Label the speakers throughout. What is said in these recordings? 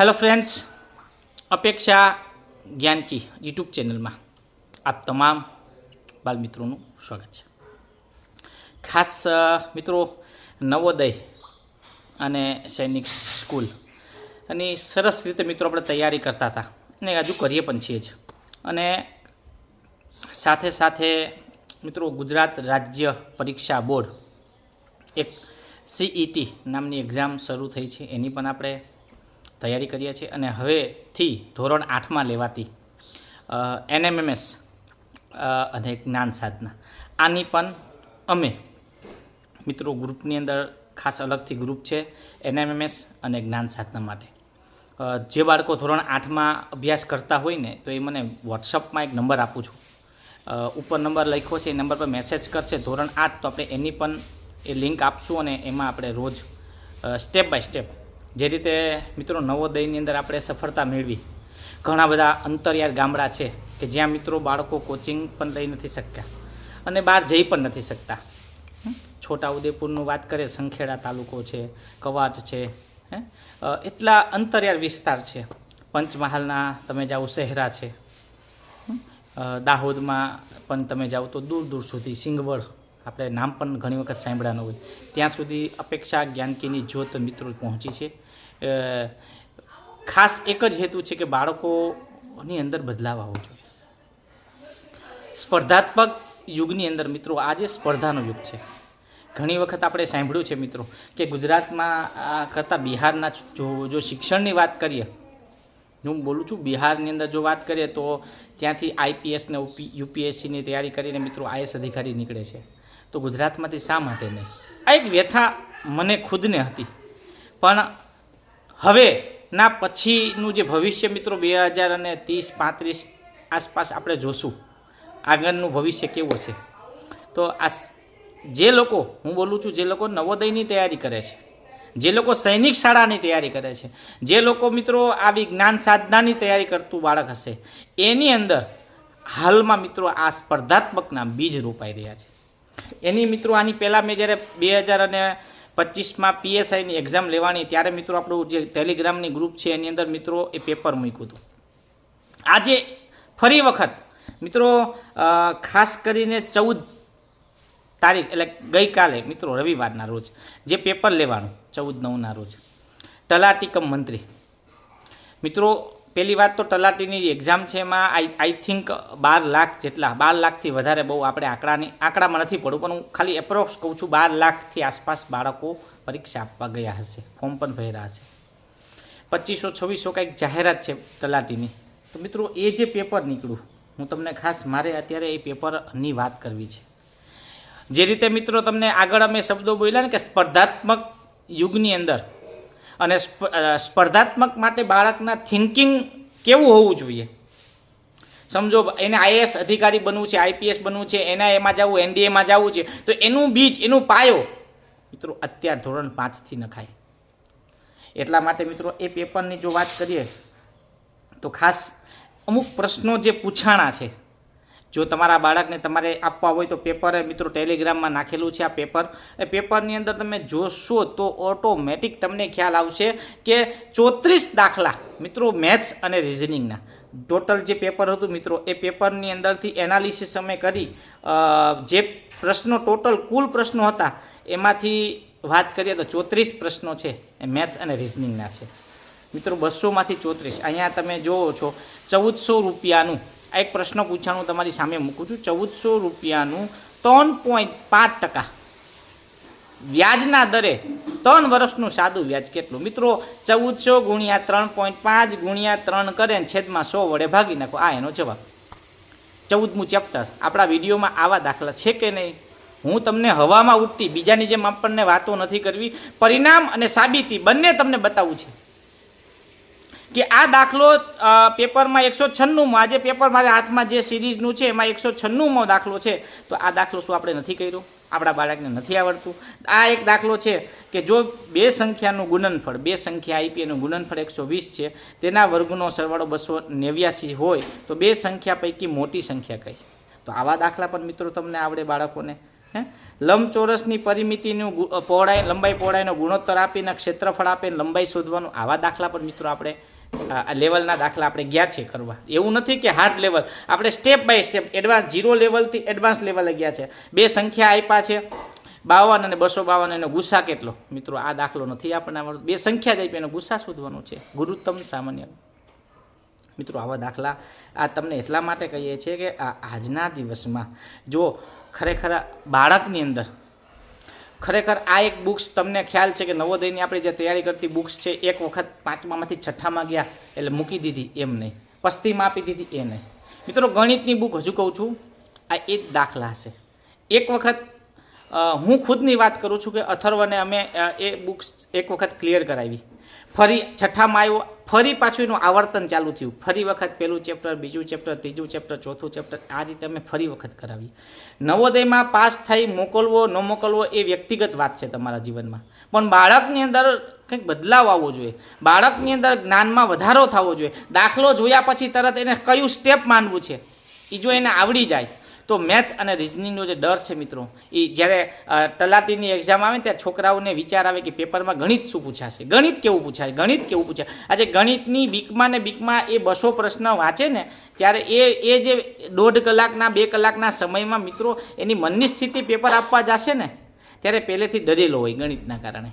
Speaker 1: Hello friends અપેક્ષા Gyanki YouTube ચેનલમાં આપ તમામ બાલમિત્રોનું સ્વાગત છે. ખાસ મિત્રો, નવોદય અને સૈનિક સ્કૂલ અને સરસ રીતે મિત્રો આપણે તૈયારી કરતા હતા અને હજુ કરીએ પણ છીએ જ. અને સાથે સાથે મિત્રો ગુજરાત રાજ્ય પરીક્ષા બોર્ડ એક સીઈટી નામની એક્ઝામ શરૂ થઈ છે, એની પણ આપણે તૈયારી કરીએ છીએ અને હવેથી ધોરણ આઠમાં લેવાતી એનએમએમએસ અને જ્ઞાન સાધના. આની પણ અમે મિત્રો ગ્રુપની અંદર ખાસ અલગથી ગ્રુપ છે, એનએમએમએસ અને જ્ઞાન સાધના માટે. જે બાળકો ધોરણ આઠમાં અભ્યાસ કરતા હોય ને, તો એ મને વોટ્સઅપમાં એક નંબર આપું છું. ઉપર નંબર લખ્યો છે, એ નંબર પર મેસેજ કરશે ધોરણ આઠ, તો આપણે એની પણ એ લિંક આપશું અને એમાં આપણે રોજ સ્ટેપ બાય સ્ટેપ જે રીતે મિત્રો નવોદયની અંદર આપણે સફળતા મેળવી. ઘણા બધા અંતરિયાળ ગામડા છે કે જ્યાં મિત્રો બાળકો કોચિંગ પણ લઈ નથી શકતા અને બહાર જઈ પણ નથી શકતા. છોટા છોટાઉદેપુરનું વાત કરીએ, સંખેડા તાલુકો છે, કવાટ છે, હે? એટલા અંતરિયાળ વિસ્તાર છે. પંચમહાલના તમે જાઓ, શહેરા છે. દાહોદમાં પણ તમે જાઓ તો દૂર દૂર સુધી સિંગવડ, આપણે નામ પણ ઘણી વખત સાંભળ્યા હોય. ત્યાં સુધી અપેક્ષા જ્ઞાનકીની જ્યોત મિત્રો પહોંચી છે. ખાસ એક જ હેતુ છે કે બાળકોની અંદર બદલાવ આવવો જોઈએ. સ્પર્ધાત્મક યુગની અંદર મિત્રો આજે સ્પર્ધાનો યુગ છે. ઘણી વખત આપણે સાંભળ્યું છે મિત્રો કે ગુજરાતમાં આ કરતાં બિહારના જો જો શિક્ષણની વાત કરીએ હું બોલું છું બિહારની અંદર જો વાત કરીએ તો ત્યાંથી આઈપીએસ ને યુપીએસસીની તૈયારી કરીને મિત્રો આઈએસ અધિકારી નીકળે છે. તો ગુજરાતમાંથી શા માટે નહીં? આ એક વ્યથા મને ખુદને હતી. પણ હવે, ના, પછીનું જે ભવિષ્ય મિત્રો બે હજાર અને ત્રીસ પાંત્રીસ આસપાસ આપણે જોશું. આગળનું ભવિષ્ય કેવું છે તો આ જે લોકો, હું બોલું છું, જે લોકો નવોદયની તૈયારી કરે છે, જે લોકો સૈનિક શાળાની તૈયારી કરે છે, જે લોકો મિત્રો આવી જ્ઞાન સાધનાની તૈયારી કરતું બાળક હશે, એની અંદર હાલમાં મિત્રો આ સ્પર્ધાત્મકના બીજ રોપાઈ રહ્યા છે. એની મિત્રો, આની પહેલાં મેં જ્યારે બે હજાર અને પચીસમાં પીએસઆઈની એક્ઝામ લેવાની. ત્યારે મિત્રો આપણું જે ટેલિગ્રામની ગ્રુપ છે, એની અંદર મિત્રો એ પેપર મૂક્યું હતું. આજે ફરી વખત મિત્રો ખાસ કરીને ચૌદ તારીખ, એટલે ગઈકાલે મિત્રો રવિવારના રોજ જે પેપર લેવાનું, ચૌદ નવના રોજ. તલાટીકમ મંત્રી. મિત્રો પહેલી વાત તો તલાટીની એક્ઝામ છે એમાં. આઈ આઈ થિંક બાર લાખ જેટલા, બાર લાખથી વધારે બહુ આપણે આંકડાની, આંકડામાં નથી પડું પણ હું ખાલી એપ્રોક્સ કહું છું બાર લાખથી આસપાસ બાળકો પરીક્ષા આપવા ગયા હશે ફોર્મ પણ ભર્યા હશે. પચીસો, છવ્વીસો કંઈક જાહેરાત છે તલાટીની. તો મિત્રો, એ જે પેપર નીકળ્યું, હું તમને ખાસ, મારે અત્યારે એ પેપરની વાત કરવી છે. જે રીતે મિત્રો તમને આગળ અમે શબ્દો બોલ્યા ને કે સ્પર્ધાત્મક યુગની અંદર અને સ્પર્ધાત્મક માટે બાળકના થિંકિંગ કેવું હોવું જોઈએ? સમજો, એને આઈએએસ અધિકારી બનવું છે, આઈપીએસ બનવું છે એના જવું, એનડીએમાં જવું છે, તો એનું બીજ, એનું પાયો, મિત્રો, અત્યાર ધોરણ પાંચથી નખાય. એટલા માટે મિત્રો, એ પેપરની જો વાત કરીએ, તો ખાસ અમુક પ્રશ્નો જે પૂછાણા છે જો તમારા બાળકને તમારે આપવા હોય તો પેપરે મિત્રો ટેલિગ્રામમાં નાખેલું છે આ પેપર એ પેપરની અંદર તમે જોશો તો ઓટોમેટિક તમને ખ્યાલ આવશે કે ચોત્રીસ દાખલા મિત્રો મેથ્સ અને રિઝનિંગના ટોટલ જે પેપર હતું મિત્રો, એ પેપરની અંદરથી એનાલિસિસ અમે કરી જે પ્રશ્નો ટોટલ કુલ પ્રશ્નો હતા, એમાંથી વાત કરીએ તો ચોત્રીસ પ્રશ્નો છે, એ મેથ્સ અને રિઝનિંગના છે. મિત્રો બસોમાંથી ચોત્રીસ. અહીંયા તમે જોવો છો, ચૌદસો રૂપિયાનું એક પ્રશ્ન પૂછાનું તમારી સામે મૂકું છું. ચૌદસો રૂપિયાનું ત્રણ પોઈન્ટ પાંચ ટકા વ્યાજના દરે ત્રણ વર્ષનું સાદું વ્યાજ કેટલું? મિત્રો, ચૌદસો ગુણ્યા ત્રણ પોઈન્ટ પાંચ ગુણ્યા ત્રણ કરે ને છેદમાં સો વડે ભાગી નાખો. આ એનો જવાબ. ચૌદમું ચેપ્ટર આપણા વિડીયોમાં આવા દાખલા છે કે નહીં? હું તમને હવામાં ઉડતી બીજાની જેમ આપણને વાતો નથી કરવી. પરિણામ અને સાબિતી બંને તમને બતાવું છે. કે આ દાખલો પેપરમાં એકસો છન્નુંમાં આજે પેપર મારા હાથમાં જે સિરીઝનું છે, એમાં એકસો છન્નુંમાં દાખલો છે. તો આ દાખલો શું આપણે નથી કર્યો? આપણા બાળકને નથી આવડતું. આ એક દાખલો છે કે જો બે સંખ્યાનું ગુણનફળ, બે સંખ્યા આપી એનું ગુણનફળ એકસો વીસ છે, તેના વર્ગનો સરવાળો બસો નેવ્યાસી હોય, તો બે સંખ્યા પૈકી મોટી સંખ્યા કઈ? તો આવા દાખલા પણ મિત્રો તમને આવડે બાળકોને લંબચોરસની પરિમિતિનું પહોળાઈ, લંબાઈ પહોળાઈનો ગુણોત્તર આપીને ક્ષેત્રફળ આપીને લંબાઈ શોધવાનું આવા દાખલા પણ મિત્રો આપણે આ લેવલના દાખલા આપણે ગયા છે કરવા. એવું નથી કે હાર્ડ લેવલ આપણે step by step advance zero લેવલથી advance લેવલે ગયા છે. બે સંખ્યા આપ્યા છે. બાવન અને બસો બાવન એનો ગુસ્સા કેટલો? મિત્રો, આ દાખલો નથી આપણને આવડતો. બે સંખ્યા જ આપી, એનો ગુસ્સા શોધવાનો છે. ગુરુત્તમ સામાન્ય. મિત્રો, આવા દાખલા આ તમને એટલા માટે કહીએ છીએ કે આજના દિવસમાં જો ખરેખર બાળકની અંદર ખરેખર આ એક બુક્સ તમને ખ્યાલ છે કે નવોદયની આપણે જે તૈયારી કરતી બુક્સ છે, એક વખત પાંચમામાંથી છઠ્ઠામાં ગયા એટલે મૂકી દીધી એમ નહીં. પસ્તીમાં આપી દીધી એ નહીં. મિત્રો, ગણિતની બુક હજુ કહું છું, આ એ જ દાખલા હશે. એક વખત હું ખુદની વાત કરું છું કે અથર્વને અમે એ બુક્સ એક વખત ક્લિયર કરાવી. ફરી છઠ્ઠામાં આવ્યો ફરી પાછું એનું આવર્તન ચાલુ થયું. ફરી વખત પહેલું ચેપ્ટર બીજું ચેપ્ટર ત્રીજું ચેપ્ટર ચોથું ચેપ્ટર આ રીતે અમે ફરી વખત કરાવીએ. નવોદયમાં પાસ થઈ મોકલવો, ન મોકલવો એ વ્યક્તિગત વાત છે તમારા જીવનમાં. પણ બાળકની અંદર કંઈક બદલાવ આવવો જોઈએ. બાળકની અંદર જ્ઞાનમાં વધારો થવો જોઈએ. દાખલો જોયા પછી તરત એને કયું સ્ટેપ માનવું છે? એ જો એને આવડી જાય તો મેથ્સ અને રિઝનિંગનો જે ડર છે મિત્રો, એ જ્યારે તલાટીની એક્ઝામ આવે ત્યારે છોકરાઓને વિચાર આવે કે પેપરમાં ગણિત શું પૂછાશે? ગણિત કેવું પૂછાય? ગણિત કેવું પૂછાય? આજે ગણિતની બીકમાં ને બીકમાં એ બસો પ્રશ્ન વાંચે ને, ત્યારે એ એ જે દોઢ કલાકના, બે કલાકના સમયમાં મિત્રો એની મનની સ્થિતિ પેપર આપવા જશે ને, ત્યારે પહેલેથી ડરેલો હોય ગણિતના કારણે.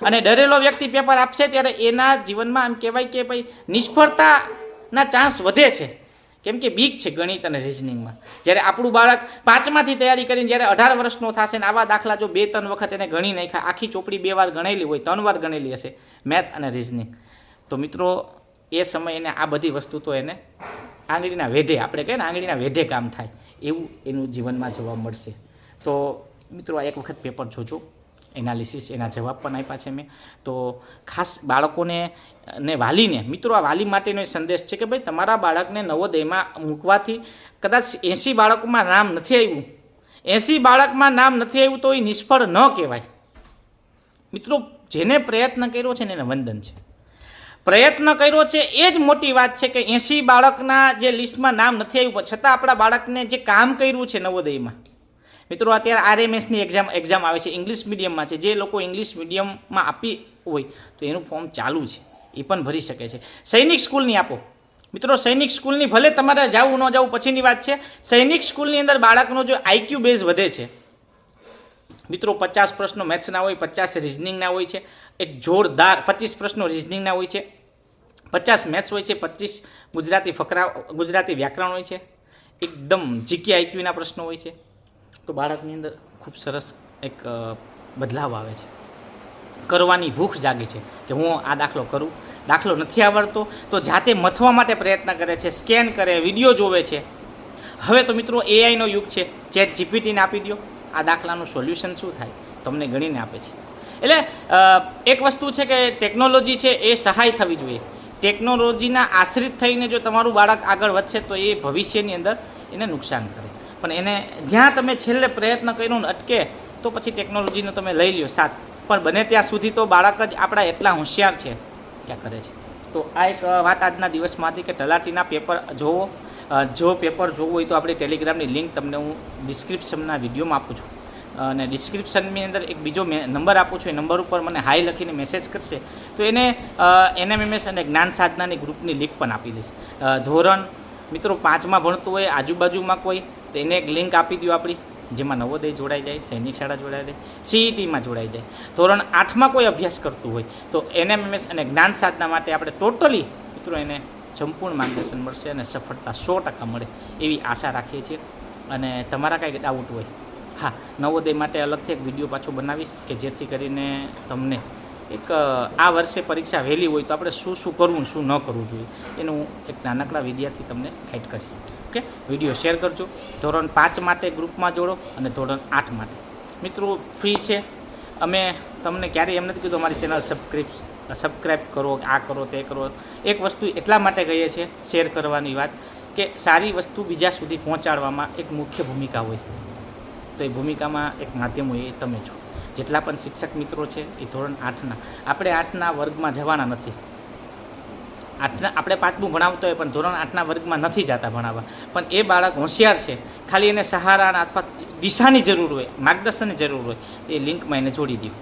Speaker 1: અને ડરેલો વ્યક્તિ પેપર આપશે ત્યારે એના જીવનમાં એમ કહેવાય કે ભાઈ નિષ્ફળતાના ચાન્સ વધે છે. કેમ કે બીક છે ગણિત અને રિઝનિંગમાં જ્યારે આપણું બાળક પાંચમાંથી તૈયારી કરીને જ્યારે અઢાર વર્ષનો થશે ને આવા દાખલા જો બે, ત્રણ વખત એને ગણી નાખ્યા, આખી ચોપડી બે વાર ગણેલી હોય, ત્રણ વાર ગણેલી હશે મેથ અને રિઝનિંગ તો મિત્રો, એ સમયે એને આ બધી વસ્તુ તો એને આંગળીના વેઢે, આપણે કહીએ ને આંગળીના વેઢે કામ થાય. એવું એનું જીવનમાં જોવા મળશે. તો મિત્રો, આ એક વખત પેપર જોજો. એનાલિસિસ, એના જવાબ પણ આપ્યા છે મેં. તો ખાસ બાળકોને ને વાલીને, મિત્રો, આ વાલી માટેનો સંદેશ છે કે ભાઈ તમારા બાળકને નવોદયમાં મૂકવાથી કદાચ એંસી બાળકોમાં નામ નથી આવ્યું. એંસી બાળકમાં નામ નથી આવ્યું તો એ નિષ્ફળ ન કહેવાય. મિત્રો, જેને પ્રયત્ન કર્યો છે ને એને વંદન છે. પ્રયત્ન કર્યો છે એ જ મોટી વાત છે કે એંસી બાળકના જે લિસ્ટમાં નામ નથી આવ્યું છતાં આપણા બાળકને જે કામ કર્યું છે નવોદયમાં મિત્રો, અત્યારે આરએમએસની એક્ઝામ એક્ઝામ આવે છે ઇંગ્લિશ મીડિયમમાં છે. જે લોકો ઇંગ્લિશ મીડિયમમાં આપી હોય, તો એનું ફોર્મ ચાલુ છે. એ પણ ભરી શકે છે. સૈનિક સ્કૂલની આપો. મિત્રો, સૈનિક સ્કૂલની ભલે તમારે જવું ન જવું પછીની વાત છે. સૈનિક સ્કૂલની અંદર બાળકનો જો આઈક્યુ બેઝ વધે છે, મિત્રો, પચાસ પ્રશ્નો મેથ્સના હોય, પચાસ રિઝનિંગના હોય છે. એક જોરદાર પચીસ પ્રશ્નો રિઝનિંગના હોય છે. પચાસ મેથ્સ હોય છે, પચીસ ગુજરાતી ફકરા, ગુજરાતી વ્યાકરણ હોય છે. એકદમ જીકે આઈક્યુના પ્રશ્નો હોય છે. તો બાળકની અંદર ખૂબ સરસ એક બદલાવ આવે છે. કરવાની ભૂખ જાગે છે કે હું આ દાખલો કરું. દાખલો નથી આવડતો તો જાતે મથવા માટે પ્રયત્ન કરે છે, સ્કેન કરે, વીડિયો જોવે છે. હવે તો મિત્રો એઆઈનો યુગ છે. ચેટ જીપીટીને આપી દો આ દાખલાનું સોલ્યુશન શું થાય? તમને ગણીને આપે છે. એટલે એક વસ્તુ છે કે ટેકનોલોજી છે એ સહાય થવી જોઈએ. ટેકનોલોજીના આશ્રિત થઈને જો તમારું બાળક આગળ વધશે તો એ ભવિષ્યની અંદર એને નુકસાન કરે. પણ એને જ્યાં તમે છેલ્લે પ્રયત્ન કર્યો ને અટકે, તો પછી ટેકનોલોજીનો તમે લઈ લ્યો સાથ. પણ બને ત્યાં સુધી તો બાળક જ આપણા એટલા હોશિયાર છે. ક્યાં કરે છે? તો આ એક વાત આજના દિવસમાં હતી કે તલાટીના પેપર જોવો. જો પેપર જોવું હોય તો આપણે ટેલિગ્રામની લિંક તમને હું ડિસ્ક્રિપ્શનના વિડીયોમાં આપું છું. અને ડિસ્ક્રિપ્શનની અંદર એક બીજો નંબર આપું છું. એ નંબર ઉપર મને હાઈ લખીને મેસેજ કરશે. તો એને એનએમએમએસ અને જ્ઞાન સાધનાની ગ્રુપની લિંક પણ આપી દઈશ. ધોરણ મિત્રો પાંચમાં ભણતું હોય, આજુબાજુમાં કોઈ તો એને એક લિંક આપી દો આપણી, જેમાં નવોદય જોડાઈ જાય, સૈનિક શાળા જોડાઈ જાય સીઈટીમાં જોડાઈ જાય. ધોરણ આઠમાં કોઈ અભ્યાસ કરતું હોય, તો એનએમએમએસ અને જ્ઞાન સાધના માટે આપણે ટોટલી મિત્રો એને સંપૂર્ણ માર્ગદર્શન મળશે અને સફળતા સો ટકા મળે એવી આશા રાખીએ છીએ. અને તમારા કાંઈ ડાઉટ હોય, હા નવોદય માટે અલગથી એક વીડિયો પાછો બનાવીશ કે જેથી કરીને તમને એક આ વર્ષે પરીક્ષા વહેલી હોય તો આપણે શું શું કરવું શું ન કરવું જોઈએ એનું એક નાનકડા વિડીયાથી તમને ગાઈડ કરીશ. ઓકે વીડિયો શેર કરજો. ધોરણ પાંચ માટે ગ્રુપમાં જોડો અને ધોરણ આઠ માટે. મિત્રો ફ્રી છે. અમે તમને ક્યારેય એમ નથી કીધું, અમારી ચેનલ સબસ્ક્રિપ્સ સબસ્ક્રાઈબ કરો, આ કરો, તે કરો. એક વસ્તુ એટલા માટે કહીએ છીએ શેર કરવાની વાત કે સારી વસ્તુ બીજા સુધી પહોંચાડવામાં એક મુખ્ય ભૂમિકા હોય. તો એ ભૂમિકામાં એક માધ્યમ હોય એ તમે છો. જેટલા પણ શિક્ષક મિત્રો છે એ ધોરણ આઠના. આપણે આઠના વર્ગમાં જવાના નથી. આઠના, આપણે પાંચમું ભણાવતો હોય પણ ધોરણ આઠના વર્ગમાં નથી જતા ભણાવવા. પણ એ બાળક હોશિયાર છે. ખાલી એને સહારા અથવા દિશાની જરૂર હોય, માર્ગદર્શનની જરૂર હોય, એ લિંકમાં એને જોડી દઉં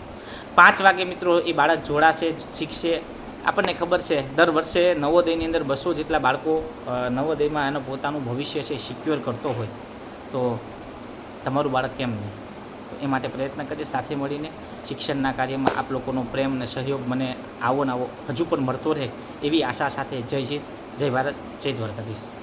Speaker 1: પાંચ વાગે મિત્રો એ બાળક જોડાશે, શીખશે. આપણને ખબર છે, દર વર્ષે નવોદયની અંદર બસો જેટલા બાળકો નવોદયમાં એનું પોતાનું ભવિષ્ય છે સિક્યોર કરતો હોય. તો તમારું બાળક કેમ નહીં? એ માટે પ્રયત્ન કરીએ. સાથે મળીને શિક્ષણના કાર્યમાં આપ લોકોનો પ્રેમ અને સહયોગ મને આવો ને આવો હજુ પણ મળતો રહે એવી આશા સાથે જય હિન્દ, જય ભારત, જય દ્વારકાધીશ.